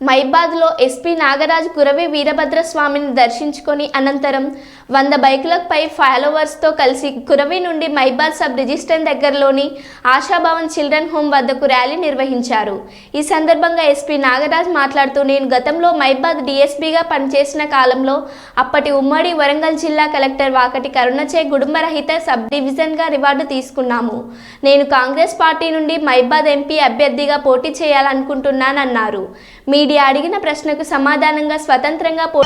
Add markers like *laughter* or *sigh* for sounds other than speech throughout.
మైబాద్లో SP Nagaraj Kuravi Veerabhadra స్వామిని దర్శించుకొని అనంతరం వంద బైకులపై ఫాలోవర్స్తో కలిసి కురవి నుండి మైబాద్ సబ్ రిజిస్టర్ దగ్గరలోని ఆశాభవన్ చిల్డ్రన్ హోమ్ వద్దకు ర్యాలీ నిర్వహించారు. ఈ సందర్భంగా ఎస్పీ నాగరాజ్ మాట్లాడుతూ నేను గతంలో మైబాద్ డిఎస్పీగా పనిచేసిన కాలంలో అప్పటి ఉమ్మడి వరంగల్ జిల్లా కలెక్టర్ వాకటి కరుణచే కుటుంబరహిత సబ్ డివిజన్గా రివార్డు తీసుకున్నాము. నేను కాంగ్రెస్ పార్టీ నుండి మైబాద్ ఎంపీ అభ్యర్థిగా పోటీ చేయాలనుకుంటున్నానన్నారు. మీడియా అడిగిన ప్రశ్నకు సమాధానంగా స్వతంత్రంగా పో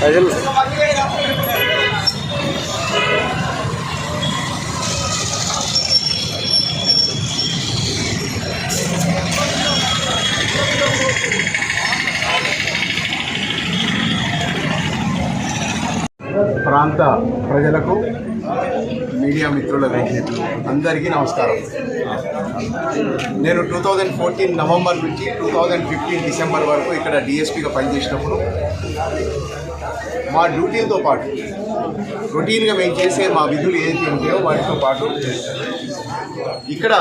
ప్రజలు ప్రాంత ప్రజలకు మీడియా మిత్రులకు అందరికీ నమస్కారం. నేను టూ థౌజండ్ ఫోర్టీన్ నవంబర్ నుంచి టూ థౌజండ్ ఫిఫ్టీన్ డిసెంబర్ వరకు ఇక్కడ డిఎస్పీగా పనిచేసినప్పుడు మా డ్యూటీలతో పాటు రొటీన్గా మేము చేసే మా విధులు ఏదైతే ఉంటాయో వాటితో పాటు ఇక్కడ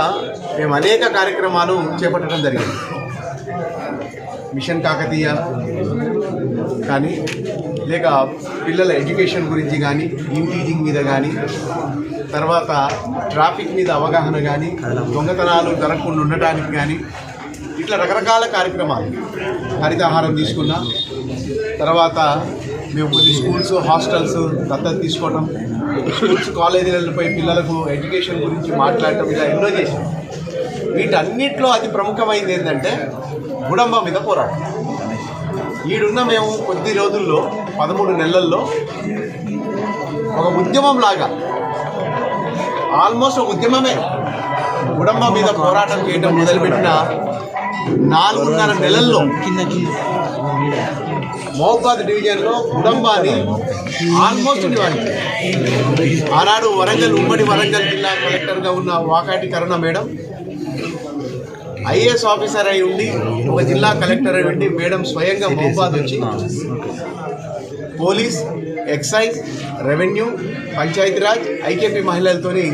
మేము అనేక కార్యక్రమాలు చేపట్టడం జరిగింది. మిషన్ కాకతీయ కానీ లేక పిల్లల ఎడ్యుకేషన్ గురించి కానీ ఇంటీజింగ్ మీద కానీ తర్వాత ట్రాఫిక్ మీద అవగాహన కానీ దొంగతనాలు జరగకుండా ఉండటానికి కానీ ఇట్లా రకరకాల కార్యక్రమాలు హరితాహారం తీసుకున్నా తర్వాత మేము కొన్ని స్కూల్స్ హాస్టల్స్ దత్తత తీసుకోవటం స్కూల్స్ కాలేజీలపై పిల్లలకు ఎడ్యుకేషన్ గురించి మాట్లాడటం ఇలా ఎన్నో చేసాం వీటన్నిటిలో అతి ప్రముఖమైనది ఏంటంటే గుడంబ మీద పోరాటం. ఈడున్న మేము కొద్ది రోజుల్లో పదమూడు నెలల్లో ఒక ఉద్యమం లాగా ఆల్మోస్ట్ ఒక ఉద్యమమే గుడంబ మీద పోరాటం చేయడం మొదలుపెట్టిన నాలుగున్నర నెలల్లో మహబాద్ డివిజన్లో కుటుంబాన్ని ఆల్మోస్ట్ ఆనాడు వరంగల్ ఉమ్మడి వరంగల్ జిల్లా కలెక్టర్గా ఉన్న Vakati Karuna madam IAS officer అయి ఉండి ఒక జిల్లా కలెక్టర్ అయి ఉండి మేడం స్వయంగా మహబాద్ వచ్చి police excise revenue Panchayati Raj IKP మహిళలతోని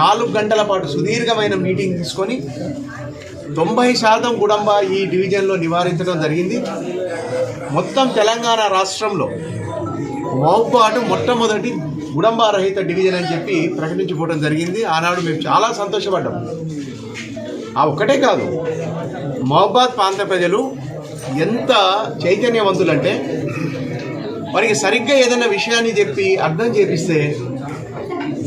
నాలుగు గంటల పాటు సుదీర్ఘమైన మీటింగ్ తీసుకొని తొంభై శాతం గుడంబ ఈ డివిజన్లో నివారించడం జరిగింది. మొత్తం తెలంగాణ రాష్ట్రంలో మహబాటు మొట్టమొదటి గుడంబ రహిత డివిజన్ అని చెప్పి ప్రకటించుకోవడం జరిగింది. ఆనాడు మేము చాలా సంతోషపడ్డాం. ఆ ఒక్కటే కాదు మహబాద్ ప్రాంత ప్రజలు ఎంత చైతన్యవంతులంటే వారికి సరిగ్గా ఏదైనా విషయాన్ని చెప్పి అర్థం చేపిస్తే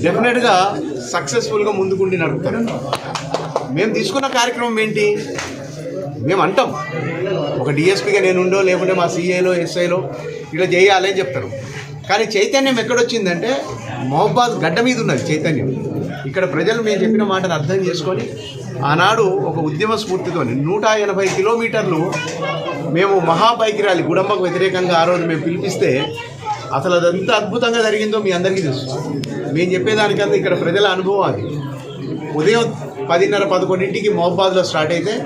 డెఫినెట్గా సక్సెస్ఫుల్గా ముందుకుండి నడుపుతారు. మేము తీసుకున్న కార్యక్రమం ఏంటి? మేము అంటాం. ఒక డిఎస్పీగా నేను ఉండో లేకుంటే మా సిఐలో ఎస్ఐలో ఇలా చేయాలి అని చెప్తారు. కానీ చైతన్యం ఎక్కడొచ్చిందంటే మహబాద్ గడ్డ మీద ఉన్నది చైతన్యం. ఇక్కడ ప్రజలు మేము చెప్పిన మాటను అర్థం చేసుకొని ఆనాడు ఒక ఉద్యమ స్ఫూర్తితో నూట ఎనభై కిలోమీటర్లు మేము మహాబైక్ ర్యాలీ గుడంబకు వ్యతిరేకంగా ఆ రోజు మేము పిలిపిస్తే అసలు అది అద్భుతంగా జరిగిందో మీ అందరికీ తెలుసు. మేము చెప్పేదానికన్నా ఇక్కడ ప్రజల అనుభవం అది. ఉదయం పదిన్నర పదకొండింటికి మహబాద్లో స్టార్ట్ అయితే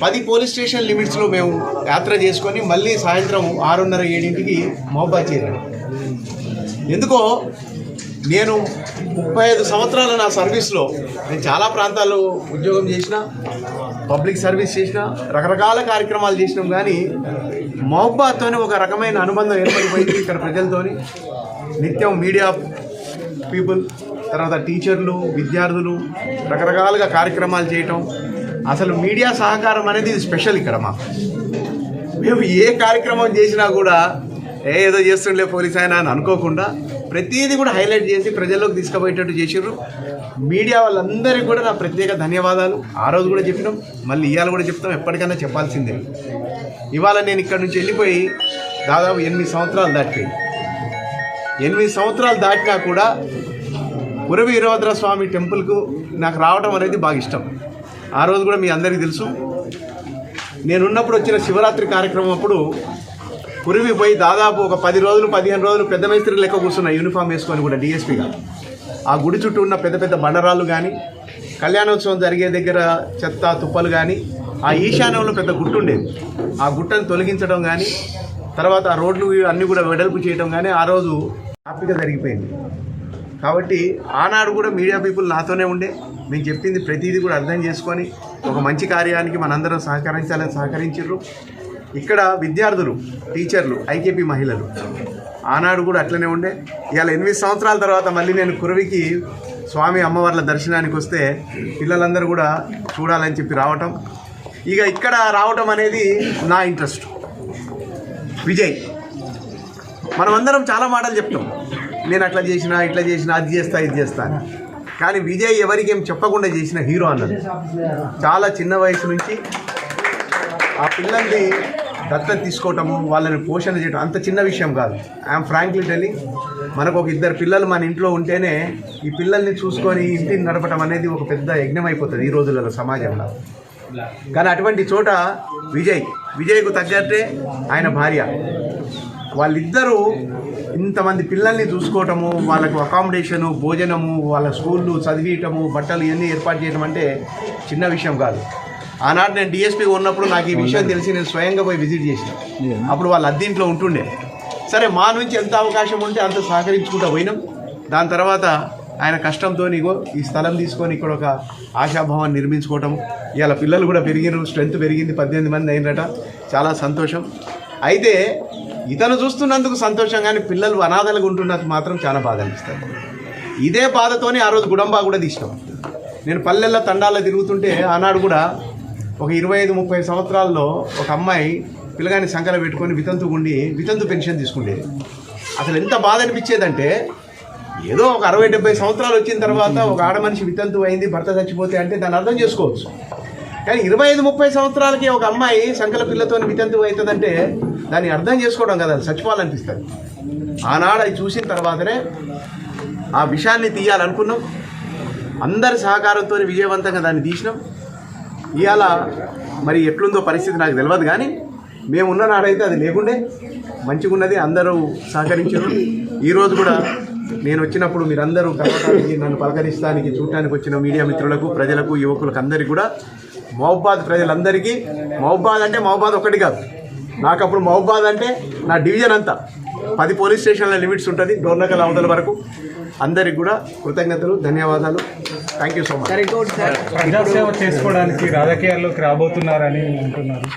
పది పోలీస్ స్టేషన్ లిమిట్స్లో మేము యాత్ర చేసుకొని మళ్ళీ సాయంత్రం ఆరున్నర ఏడింటికి మహబాద్ చేరాము ఎందుకో నేను ముప్పై ఐదు సంవత్సరాల నా సర్వీస్లో నేను చాలా ప్రాంతాల్లో ఉద్యోగం చేసిన పబ్లిక్ సర్వీస్ చేసిన రకరకాల కార్యక్రమాలు చేసినాం కానీ మహబాద్తోనే ఒక రకమైన అనుబంధం ఏర్పడిపోయింది ఇక్కడ ప్రజలతోని. నిత్యం మీడియా పీపుల్ తర్వాత టీచర్లు విద్యార్థులు రకరకాలుగా కార్యక్రమాలు చేయటం. అసలు మీడియా సహకారం అనేది స్పెషల్ ఇక్కడ మా మేము ఏ కార్యక్రమం చేసినా కూడా ఏ ఏదో చేస్తుండే పోలీస్ ఆయన అని అనుకోకుండా ప్రతిదీ కూడా హైలైట్ చేసి ప్రజల్లోకి తీసుకుపోయేటట్టు చేసిర్రు. మీడియా వాళ్ళందరికీ కూడా నా ప్రత్యేక ధన్యవాదాలు. ఆ రోజు కూడా చెప్పినాం మళ్ళీ ఇవాళ కూడా చెప్తాం ఎప్పటికైనా చెప్పాల్సిందే. ఇవాళ నేను ఇక్కడ నుంచి వెళ్ళిపోయి దాదాపు ఎనిమిది సంవత్సరాలు దాటిపోయింది. ఎనిమిది సంవత్సరాలు దాటినా కూడా పుర వీరభద్ర స్వామి టెంపుల్కు నాకు రావడం అనేది బాగా ఇష్టం. ఆ రోజు కూడా మీ అందరికీ తెలుసు. నేనున్నప్పుడు వచ్చిన శివరాత్రి కార్యక్రమం అప్పుడు పురివి పోయి దాదాపు ఒక పది రోజులు పదిహేను రోజులు పెద్ద మేస్త్రి లెక్క కూర్చున్న యూనిఫామ్ వేసుకొని కూడా డిఎస్పీగా ఆ గుడి చుట్టూ ఉన్న పెద్ద పెద్ద బండరాళ్ళు కానీ కళ్యాణోత్సవం జరిగే దగ్గర చెత్త తుప్పలు కానీ ఆ ఈశాన్యంలో పెద్ద గుట్టు ఉండేది. ఆ గుట్టను తొలగించడం కానీ తర్వాత ఆ రోడ్లు అన్నీ కూడా వెడల్పు చేయడం కానీ ఆ రోజు హ్యాపీగా జరిగిపోయింది. కాబట్టి ఆనాడు కూడా మీడియా పీపుల్ నాతోనే ఉండే. మేము చెప్పింది ప్రతిదీ కూడా అర్థం చేసుకొని ఒక మంచి కార్యానికి మనందరం సహకరించాలని సహకరించారు. ఇక్కడ విద్యార్థులు టీచర్లు ఐకేపీ మహిళలు. ఆనాడు కూడా అట్లనే ఉండే. ఇవాళ ఎనిమిది సంవత్సరాల తర్వాత మళ్ళీ నేను కురవికి స్వామి అమ్మవార్ల దర్శనానికి వస్తే పిల్లలందరూ కూడా చూడాలని చెప్పి రావటం. ఇక ఇక్కడ రావటం అనేది నా ఇంట్రెస్ట్. విజయ్ మనమందరం చాలా మాటలు చెప్తాం. నేను అట్లా చేసిన ఇట్లా చేసిన అది చేస్తా ఇది చేస్తా కానీ విజయ్ ఎవరికేం చెప్పకుండా చేసిన హీరో అన్నది. చాలా చిన్న వయసు నుంచి ఆ పిల్లల్ని దత్తత తీసుకోవటము వాళ్ళని పోషణ చేయడం అంత చిన్న విషయం కాదు. ఐఎమ్ ఫ్రాంక్లీ టెలింగ్ మనకు ఒక ఇద్దరు పిల్లలు మన ఇంట్లో ఉంటేనే ఈ పిల్లల్ని చూసుకొని ఇంటిని నడపడం అనేది ఒక పెద్ద యజ్ఞం అయిపోతుంది ఈ రోజులలో సమాజంలో. కానీ అటువంటి చోట విజయ్ విజయ్కు తగ్గట్టే ఆయన భార్య. వాళ్ళిద్దరూ ఇంతమంది పిల్లల్ని చూసుకోవటము వాళ్ళకు అకామిడేషను భోజనము వాళ్ళ స్కూళ్ళు చదివియటము బట్టలు ఇవన్నీ ఏర్పాటు చేయడం అంటే చిన్న విషయం కాదు. ఆనాడు నేను డిఎస్పీ ఉన్నప్పుడు నాకు ఈ విషయం తెలిసి నేను స్వయంగా పోయి విజిట్ చేసిన. అప్పుడు వాళ్ళు అద్దీంట్లో ఉంటుండే. సరే మా నుంచి ఎంత అవకాశం ఉంటే అంత సహకరించుకుంటూ పోయినాం. దాని తర్వాత ఆయన కష్టంతో ఇగో ఈ స్థలం తీసుకొని ఇక్కడ ఒక ఆశాభావాన్ని నిర్మించుకోవటం. ఇవాళ పిల్లలు కూడా పెరిగిన స్ట్రెంత్ పెరిగింది పద్దెనిమిది మంది అయినట చాలా సంతోషం. అయితే ఇతను చూస్తున్నందుకు సంతోషం కానీ పిల్లలు అనాథలుగా ఉంటున్నందుకు మాత్రం చాలా బాధ అనిపిస్తుంది. ఇదే బాధతోనే ఆ రోజు గుడంబా కూడా తీసినాం. నేను పల్లెల్లో తండాల్లో తిరుగుతుంటే ఆనాడు కూడా ఒక ఇరవై ఐదు ముప్పై సంవత్సరాల్లో ఒక అమ్మాయి పిల్లగాని సంకల పెట్టుకొని వితంతు ఉండి వితంతు పెన్షన్ తీసుకుండేది అసలు ఎంత బాధ అనిపించేదంటే ఏదో ఒక అరవై డెబ్బై సంవత్సరాలు వచ్చిన తర్వాత ఒక ఆడ మనిషి వితంతు అయింది భర్త చచ్చిపోతే అంటే దాన్ని అర్థం చేసుకోవచ్చు. కానీ ఇరవై ఐదు ముప్పై సంవత్సరాలకి ఒక అమ్మాయి సంకల పిల్లతో వితంతు అవుతుందంటే దాన్ని అర్థం చేసుకోవడం కదా అది చచ్చిపోవాలనిపిస్తుంది. ఆనాడు అది చూసిన తర్వాతనే ఆ విషయాన్ని తీయాలనుకున్నాం. అందరి సహకారంతో విజయవంతంగా దాన్ని తీసినాం. ఇవాళ మరి ఎట్లుందో పరిస్థితి నాకు తెలియదు కానీ మేము ఉన్న నాడైతే అది లేకుండే మంచిగా ఉన్నది అందరూ సహకరించారు. ఈరోజు కూడా నేను వచ్చినప్పుడు మీరందరూ కలవటానికి నన్ను పలకరిస్తానికి చూడటానికి వచ్చిన మీడియా మిత్రులకు ప్రజలకు యువకులకు అందరికీ కూడా మహబాద్ ప్రజలందరికీ మహబాద్ అంటే మహబాద్ ఒకటి కాదు. నాకు అప్పుడు మహబాద్ అంటే నా డివిజన్ అంతా. పది పోలీస్ స్టేషన్ల లిమిట్స్ ఉంటుంది డోర్నకల్ అవతల వరకు. అందరికి కూడా కృతజ్ఞతలు ధన్యవాదాలు. థ్యాంక్ యూ సో మచ్ ప్రజాసేవ చేసుకోవడానికి రాజకీయాల్లోకి రాబోతున్నారని అంటున్నారు.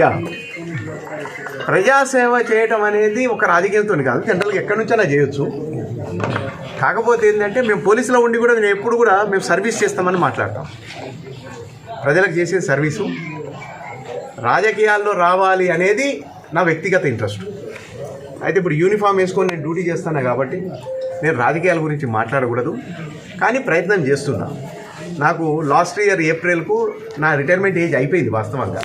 యా ప్రజాసేవ చేయటం అనేది ఒక రాజకీయంతో కాదు జనరల్గా ఎక్కడి నుంచైనా చేయొచ్చు. కాకపోతే ఏంటంటే మేము పోలీసులో ఉండి కూడా మేము ఎప్పుడు కూడా మేము సర్వీస్ చేస్తామని మాట్లాడతాం. ప్రజలకు చేసే సర్వీసు రాజకీయాల్లో రావాలి అనేది నా వ్యక్తిగత ఇంట్రెస్ట్. అయితే ఇప్పుడు యూనిఫామ్ వేసుకొని నేను డ్యూటీ చేస్తాను కాబట్టి నేను రాజకీయాల గురించి మాట్లాడకూడదు. కానీ ప్రయత్నం చేస్తున్నా. నాకు లాస్ట్ ఇయర్ ఏప్రిల్కు నా రిటైర్మెంట్ ఏజ్ అయిపోయింది వాస్తవంగా.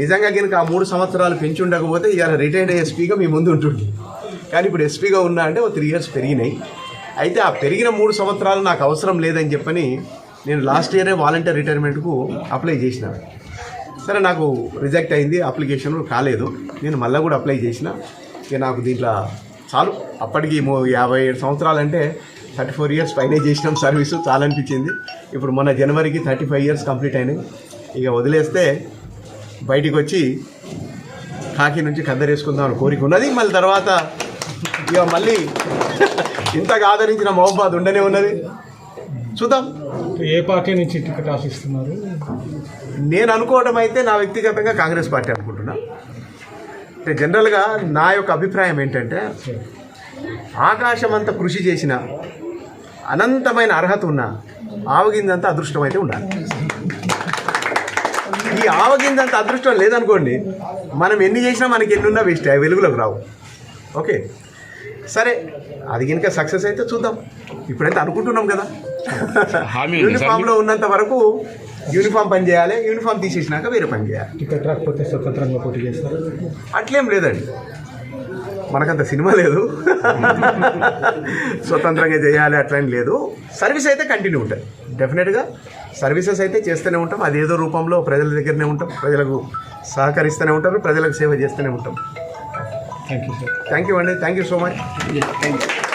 నిజంగా కనుక ఆ మూడు సంవత్సరాలు పెంచి ఉండకపోతే ఇవాళ రిటైర్డ్ ఎస్పీగా మీ ముందు ఉంటుంది. కానీ ఇప్పుడు ఎస్పీగా ఉన్నా అంటే ఓ త్రీ ఇయర్స్ పెరిగినాయి. అయితే ఆ పెరిగిన మూడు సంవత్సరాలు నాకు అవసరం లేదని చెప్పని నేను లాస్ట్ ఇయరే వాలంటీర్ రిటైర్మెంట్కు అప్లై చేసిన. సరే నాకు రిజెక్ట్ అయింది అప్లికేషన్ కాలేదు. నేను మళ్ళీ కూడా అప్లై చేసిన. ఇక నాకు దీంట్లో చాలు. అప్పటికి మో యాభై ఏడు సంవత్సరాలు అంటే థర్టీ ఫోర్ ఇయర్స్ పైనే చేసినాం సర్వీసు. చాలా అనిపించింది ఇప్పుడు మొన్న జనవరికి థర్టీ ఫైవ్ ఇయర్స్ కంప్లీట్ అయినాయి. ఇక వదిలేస్తే బయటికి వచ్చి కాకి నుంచి కద్దరేసుకుందాం అని కోరిక ఉన్నది. మళ్ళీ తర్వాత ఇక మళ్ళీ *laughs* ఇంతగా ఆదరించిన మహబాద్ ఉండనే ఉన్నది. చూద్దాం. ఏ పార్టీ నుంచి టికెట్ ఆశిస్తున్నారు నేను అనుకోవడం అయితే నా వ్యక్తిగతంగా కాంగ్రెస్ పార్టీ అనుకుంటున్నా. అంటే జనరల్గా నా యొక్క అభిప్రాయం ఏంటంటే ఆకాశం అంత కృషి చేసిన అనంతమైన అర్హత ఉన్న ఆవగిందంత అదృష్టం అయితే ఉండాలి. ఈ ఆవగిందంత అదృష్టం లేదనుకోండి మనం ఎన్ని చేసినా మనకి ఎన్ని ఉన్నా వేస్ట్ వెలుగులోకి రావు. ఓకే? సరే అది కనుక సక్సెస్ అయితే చూద్దాం. ఇప్పుడైతే అనుకుంటున్నాం కదా. యూనిఫామ్లో ఉన్నంత వరకు యూనిఫామ్ పని చేయాలి యూనిఫామ్ తీసేసినాక వేరే పని చేయాలి. టికెట్ రాకపోతే స్వతంత్రంగా పోటీ చేస్తారు. అట్లేం లేదండి. మనకంత సినిమా లేదు. స్వతంత్రంగా చేయాలి అట్లేం లేదు. సర్వీస్ అయితే కంటిన్యూ ఉంటుంది. డెఫినెట్గా సర్వీసెస్ అయితే చేస్తూనే ఉంటాం. అదేదో రూపంలో ప్రజల దగ్గరనే ఉంటాం. ప్రజలకు సహకరిస్తూనే ఉంటారు. ప్రజలకు సేవ చేస్తూనే ఉంటాం. Thank you sir thank you అండి థ్యాంక్ యూ సో మచ్